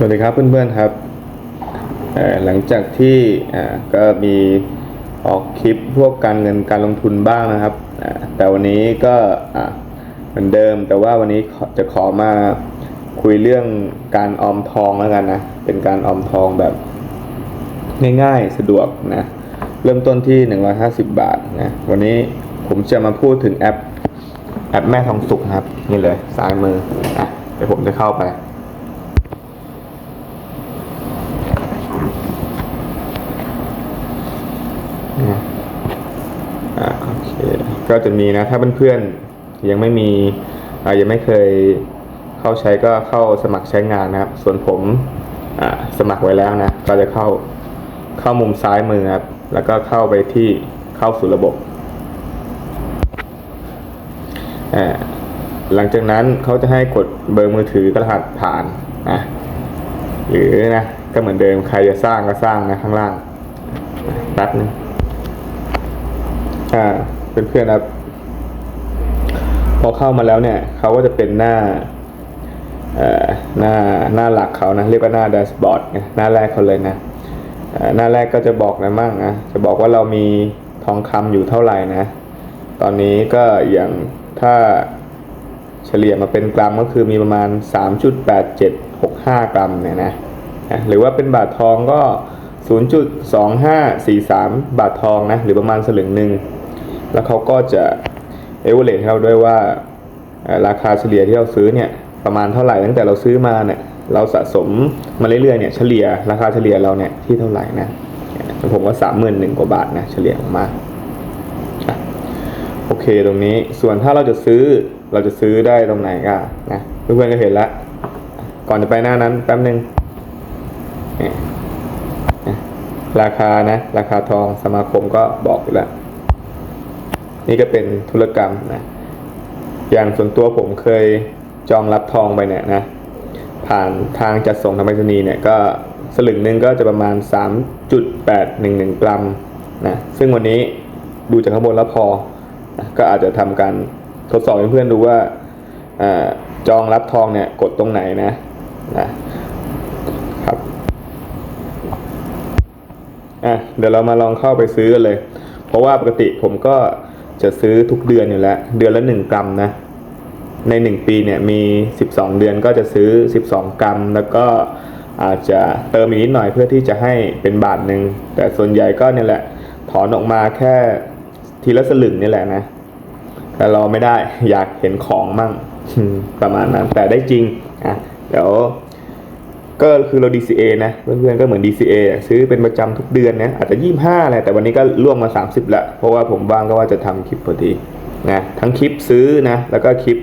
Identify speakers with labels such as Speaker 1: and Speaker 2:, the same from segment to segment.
Speaker 1: สวัสดีครับเพื่อนๆครับหลังจากที่ก็มีออกคลิปพวกการเงินการลงทุนบ้างนะครับ แต่วันนี้ก็เหมือนเดิม แต่ว่าวันนี้จะขอมาคุยเรื่องการออมทองแล้วกันนะเป็นการออมทองแบบง่ายๆสะดวกนะเริ่มต้นที่ 150 บาทนะวันนี้ผมจะมาพูดถึงแอปแอปแม่ทองสุกนะครับนี่เลยซ้ายมืออะเดี๋ยวผมจะเข้าไป อ่าโอเค ก็จะมีนะ ถ้าเพื่อนๆยังไม่มีอ่ายังไม่เคยเข้าใช้ก็เข้าสมัครใช้งานนะครับ ส่วนผมอ่าสมัครไว้แล้วนะ ก็จะเข้าเข้ามุมซ้ายมือครับ แล้วก็เข้าไปที่เข้าสู่ระบบอ่าหลังจากนั้นเขาจะให้กดเบอร์มือถือกรหัสผ่านนะหรือนะก็เหมือนเดิมใครจะสร้างก็สร้างนะข้างล่างแป๊บนึงอ่า เพื่อนๆครับ พอเข้ามาแล้วเนี่ยเขาก็จะเป็นหน้าหน้าหน้าหลักเขานะ เรียกว่าหน้าแดชบอร์ดหน้าแรกเขาเลยนะหน้าแรกก็จะบอกอะไรมั่งนะจะบอกว่าเรามีทองคำอยู่เท่าไหร่นะ ตอนนี้ก็อย่างถ้าเฉลี่ยมาเป็นกรัมก็คือมีประมาณ 3.8765 กรัมเนี่ยนะนะหรือว่าเป็นบาททองก็ 0.2543 บาททองนะ หรือประมาณสลึงหนึ่ง แล้วเขาก็จะเอเวอเรให้เราด้วยว่าราคาเฉลี่ยที่เราซื้อเนี่ยประมาณเท่าไหร่ตั้งแต่เราซื้อมาเนี่ยเราสะสมมาเรื่อยๆเนี่ยเฉลี่ยราคาเฉลี่ยเราเนี่ยที่เท่าไหร่นะผมว่าสามหมื่นหนึ่งกว่าบาทนะเฉลี่ยออกมาโอเคตรงนี้ส่วนถ้าเราจะซื้อเราจะซื้อได้ตรงไหนก็นะเพื่อนๆก็เห็นแล้วก่อนจะไปหน้านั้นแป๊บนึงเนี่ยนะราคานะ ราคาทองสมาคมก็บอกอยู่แล้ว นี่ก็เป็นธุรกรรมนะอย่างส่วนตัวผมเคยจองรับทองไปเนี่ยนะผ่านทางจัดส่งทางไปรษณีย์เนี่ยก็สลึงหนึ่งก็จะประมาณ 3.811 กรัมนะซึ่งวันนี้ดูจากข้างบนแล้วพอนะก็อาจจะทำการทดสอบให้เพื่อนดูว่าอาจองรับทองเนี่ยกดตรงไหนนะนะครับอะเดี๋ยวเรามาลองเข้าไปซื้อกันเลย เพราะว่าปกติผมก็ จะซื้อทุกเดือนอยู่แล้ว เดือนละ 1 กรัมนะ ใน 1 ปีเนี่ยมี 12 เดือนก็จะซื้อ 12 กรัม แล้วก็อาจจะเติมอีกนิดหน่อยเพื่อที่จะให้เป็นบาทหนึ่งแต่ส่วนใหญ่ก็เนี่ยแหละถอนออกมาแค่ทีละสลึงนี่แหละนะ แต่เราไม่ได้อยากเห็นของมั่งประมาณนั้นแต่ได้จริงอะเดี๋ยว ก็คือเรา DCA นะเพื่อนๆก็เหมือน DCA ซื้อเป็นประจำทุกเดือนนะอาจจะยี่ห้าแหละแต่วันนี้ก็ล่วงมา 30 ละเพราะว่าผมว่างก็ว่าจะทำคลิปพอดีนะทั้งคลิปซื้อนะแล้วก็คลิป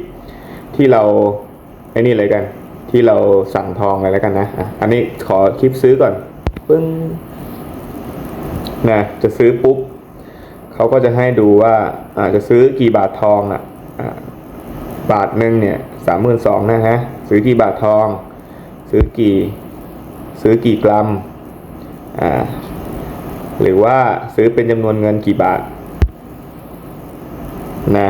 Speaker 1: ที่เราไอ้นี่เลยกัน ที่เราสั่งทองอะไรแล้วกันนะอันนี้ขอคลิปซื้อก่อนปึ้งนะจะซื้อปุ๊บเขาก็จะให้ดูว่าอาจะซื้อกี่บาททองอะอะบาทหนึ่งเนี่ยสามหมื่นสองนะฮะซื้อกี่บาททอง ซื้อกี่ซื้อกี่กรัมอ่าหรือว่าซื้อเป็นจำนวนเงินกี่บาทนะ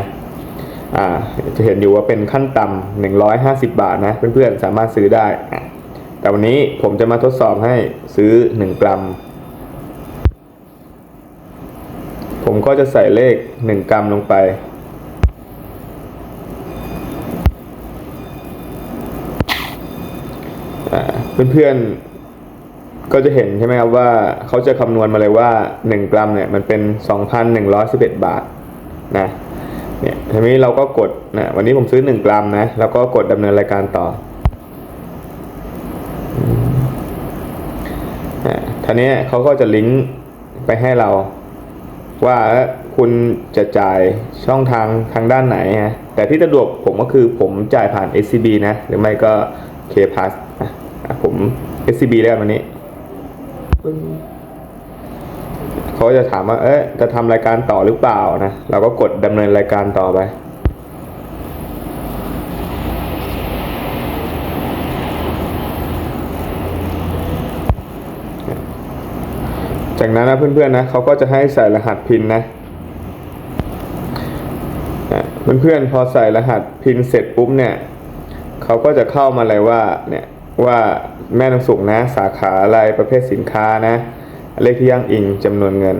Speaker 1: อ่าจะเห็นอยู่ว่าเป็นขั้นต่ำหนึ่งร้อยห้าสิบบาทนะเพื่อนๆสามารถซื้อได้ แต่วันนี้ผมจะมาทดสอบให้ซื้อหนึ่งกรัม ผมก็จะใส่เลขหนึ่งกรัมลงไป เพื่อนๆ ก็จะเห็นใช่ไหมครับว่าเขาจะคำนวณมาเลยว่า 1 กรัมเนี่ยมันเป็น 2,111 บาทนะเนี่ยทีนี้เราก็กดนะวันนี้ผมซื้อ 1 กรัมนะแล้วก็กดดำเนินรายการต่ออ่าทีนี้เขาก็จะลิงก์ไปให้เรา ว่าคุณจะจ่ายช่องทางทางด้านไหนฮะแต่ที่สะดวกผมก็คือผมจ่ายผ่าน SCB นะ หรือไม่ก็ K Plus อะอะ ผม SCB แล้วกันวันนี้ปึ้งเขาจะถามว่า เอ๊ะจะทำรายการต่อหรือเปล่านะ เราก็กดดำเนินรายการต่อไป จากนั้นนะเพื่อนๆนะเขาก็จะให้ใส่รหัสพินนะอะเพื่อนๆพอใส่รหัสพินเสร็จปุ๊บเนี่ยเขาก็จะเข้ามาเลยว่าเนี่ย ว่าแม่ต้องสุกนะ สาขาอะไรประเภทสินค้านะ เลขที่ย่างอิงจำนวนเงิน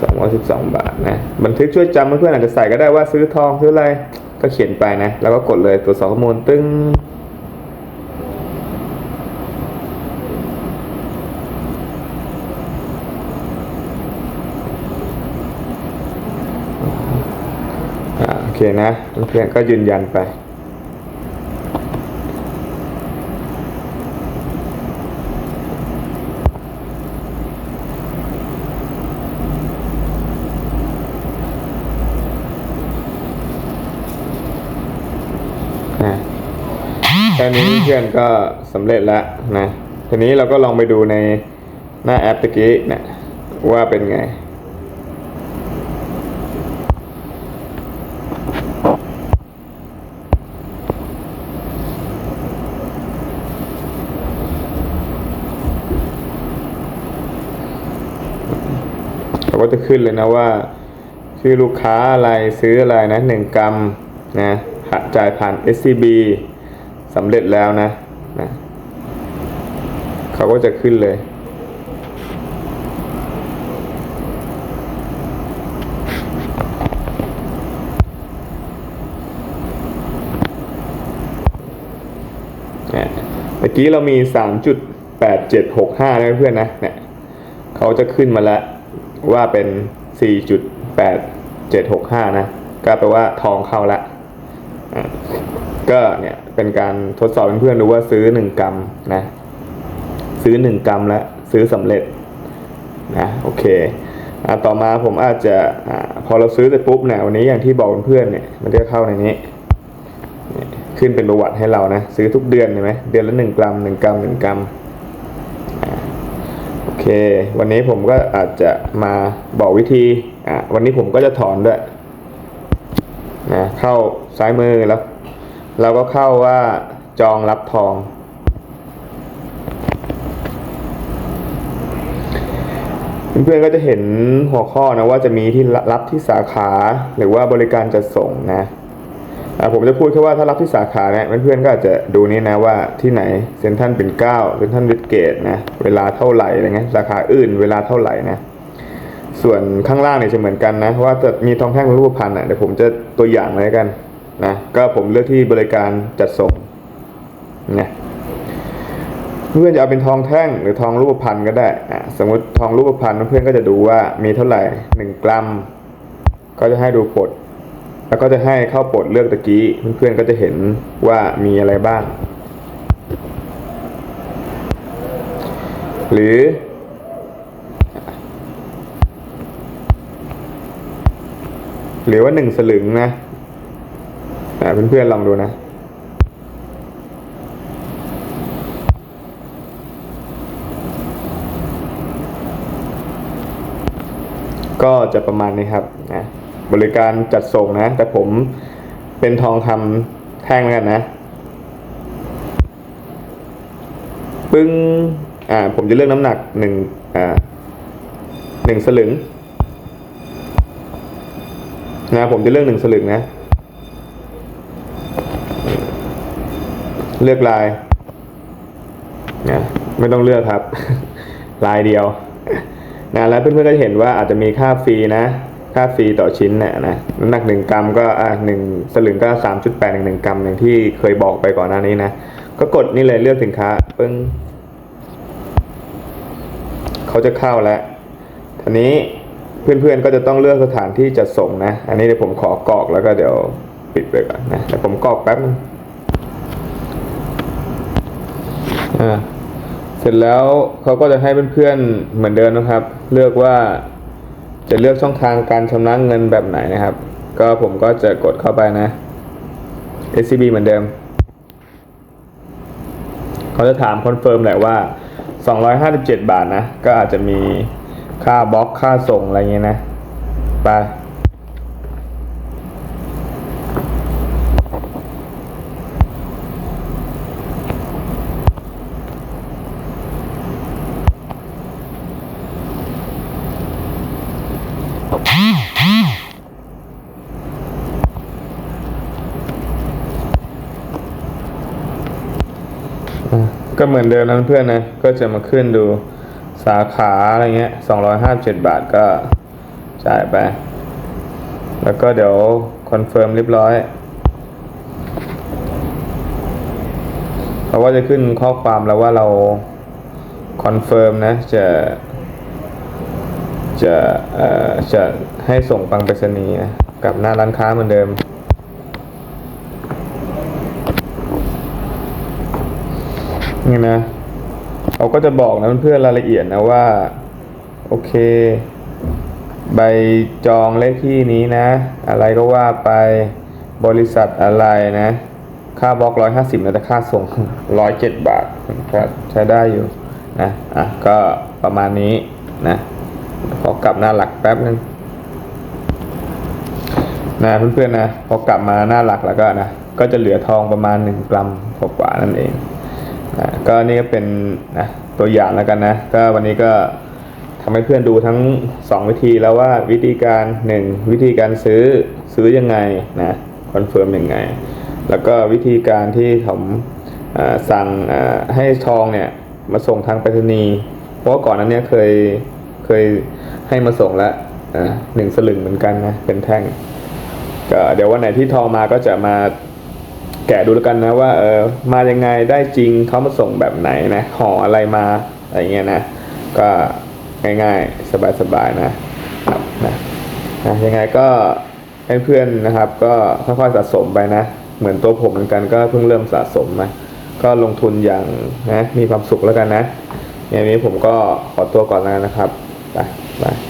Speaker 1: สองร้อยสิบสองบาทนะ บันทึกช่วยจำเพื่อนๆอาจจะใส่ก็ได้ว่าซื้อทองซื้ออะไรก็เขียนไปนะ แล้วก็กดเลยตรวจสอบข้อมูลตึ้งโอเคนะเพื่อนก็ยืนยันไป นี้เพื่อนก็สำเร็จแล้วนะทีนี้เราก็ลองไปดูในหน้าแอปตะกี้เนะว่าเป็นไงเขาก็จะขึ้นเลยนะว่า ชื่อลูกค้าอะไรซื้ออะไรนะหนึ่งกรัมนะจ่ายผ่าน SCB สำเร็จแล้วนะนะเขาก็จะขึ้นเลยเนี่ยเมื่อกี้เรามี 3.8765 นะเพื่อนนะเนี่ยเขาจะขึ้นมาแล้วว่าเป็น 4.8765 นะ ก็แปลว่าทองเข้าละ ก็เนี่ยเป็นการทดสอบเพื่อนๆดูว่าซื้อ1กรัมนะ ซื้อ1กรัมแล้วซื้อสำเร็จนะโอเคอต่อมาผมอาจจะอพอเราซื้อเสร็จปุ๊บเนี่ยวันนี้อย่างที่บอกเพื่อนๆเนี่ยมันจะเข้าในนี้ ขึ้นเป็นประวัติให้เรานะซื้อทุกเดือนเห็นไหมเดือนละหนึ่งกรัมหนึ่งกรัมหนึ่งกรัมโอเค วันนี้ผมก็อาจจะมาบอกวิธีอะวันนี้ผมก็จะถอนด้วย นะเข้าซ้ายมือแล้ว เราก็เข้าว่าจองรับทอง เพื่อนๆก็จะเห็นหัวข้อนะว่าจะมีที่รับที่สาขาหรือว่าบริการจัดส่งนะผมจะพูดแค่ว่าถ้ารับที่สาขาเนี่ยเพื่อนๆก็อาจจะดูนี่นะว่าที่ไหนเซ็นทรัลเป็นเก้าเซ็นทรัลวิสเกตนะเวลาเท่าไหร่อะไรเงี้ยสาขาอื่นเวลาเท่าไหร่นะ ส่วนข้างล่างเนี่ยจะเหมือนกันนะว่าจะมีทองแท่งเป็นรูปพันธ์อะเดี๋ยวผมจะตัวอย่างเลยแล้วกันนะก็ผมเลือกที่บริการจัดส่งนะเพื่อนจะเอาเป็นทองแท่งหรือทองรูปพันธ์ก็ได้อะสมมติทองรูปพันธ์เพื่อนก็จะดูว่ามีเท่าไหร่หนึ่งกรัม ก็จะให้ดูปดแล้วก็จะให้เข้าปดเลือกตะกี้เพื่อนๆก็จะเห็นว่ามีอะไรบ้าง หรือ หรือว่าหนึ่งสลึงนะอ่เพื่อนๆลองดูนะ ก็จะประมาณนี้ครับนะบริการจัดส่งนะ แต่ผมเป็นทองคำแท่งแล้วกันนะ ปึ้ง อ่า ผมจะเลือกน้ำหนักหนึ่งอ่าหนึ่งสลึง นะผมจะเลือกหนึ่งสลึงนะ เลือกลายนะไม่ต้องเลือกครับ ลายเดียวนะแล้วเพื่อนๆก็เห็นว่าอาจจะมีค่าฟรีนะ ค่าฟรีต่อชิ้นเนี่ยนะน้ำหนักหนึ่งกรัมก็อ่าหนึ่งสลึงก็สามจุดแปดหนึ่งหนึ่งกรัมอย่างที่เคยบอกไปก่อนหน้านี้นะ ก็กดนี่เลยเลือกสินค้าปึ้งเขาจะเข้าแล้วทีนี้ เพื่อนๆก็จะต้องเลือกสถานที่จัดส่งนะ อันนี้เดี๋ยวผมขอกรอกแล้วก็เดี๋ยวปิดไปก่อนนะแต่ผมกรอกแป๊บนึงอ่าเสร็จแล้วเขาก็จะให้เพื่อนๆเหมือนเดิมนะครับ เลือกว่าจะเลือกช่องทางการชำระเงินแบบไหนนะครับ ก็ผมก็จะกดเข้าไปนะ SCB เหมือนเดิม เขาจะถามคอนเฟิร์มแหละว่า 257 บาทนะ ก็อาจจะมี ค่าบล็อกค่าส่งอะไรเงี้ยนะ ไป ก็เหมือนเดิมนะเพื่อนนะ ก็จะมาขึ้นดู สาขาอะไรเงี้ยสองร้อยห้าสิบาทก็จ่ายไป แล้วก็เดี๋ยวคอนเฟิร์มเรียบร้อยเพราก็จะขึ้นข้อความแล้วว่าเราคอนเฟิร์มนะจะจะเอ่อจะให้ส่งปังไปรษณีย์นะกับหน้าร้านค้าเหมือนเดิม นี่นะ เขาก็จะบอกนะเพื่อนๆรายละเอียดนะว่า โอเค ใบจองเลขที่นี้นะ อะไรก็ว่าไปบริษัทอะไรนะ ค่าบล็อกร้อยห้าสิบนะแต่ค่าส่งร้อยเจ็ดบาทก็ใช้ได้อยู่นะอะก็ประมาณนี้นะขอกลับหน้าหลักแป๊บนึงนะเพื่อนๆนะพอกลับมาหน้าหลักแล้วก็นะก็จะเหลือทองประมาณหนึ่งกรัมกว่านั่นเอง ก็นี่ก็เป็นนะตัวอย่างแล้วกันนะ ก็วันนี้ก็ทำให้เพื่อนดูทั้ง 2 วิธีแล้วว่าวิธีการ 1 วิธีการซื้อซื้อยังไงนะคอนเฟิร์มยังไง แล้วก็วิธีการที่ผมสั่งให้ทองเนี่ยมาส่งทางไปรษณีย์เพราะก่อนนั้นเนี่ยเคยเคยให้มาส่งแล้วหนึ่งสลึงเหมือนกันนะเป็นแท่งก็เดี๋ยววันไหนที่ทองมาก็จะมา แกะดูแล้วกันนะว่าเออมายังไงได้จริงเขามาส่งแบบไหนนะห่ออะไรมาอะไรเงี้ยนะก็ง่ายๆ สบายๆนะครับนะนะยังไงก็ให้เพื่อนนะครับ ก็ค่อยๆสะสมไปนะ เหมือนตัวผมเหมือนกันก็เพิ่งเริ่มสะสมมาก็ลงทุนอย่างนะมีความสุขแล้วกันนะอย่างนี้ผมก็ขอตัวก่อนแล้วนะครับไปบาย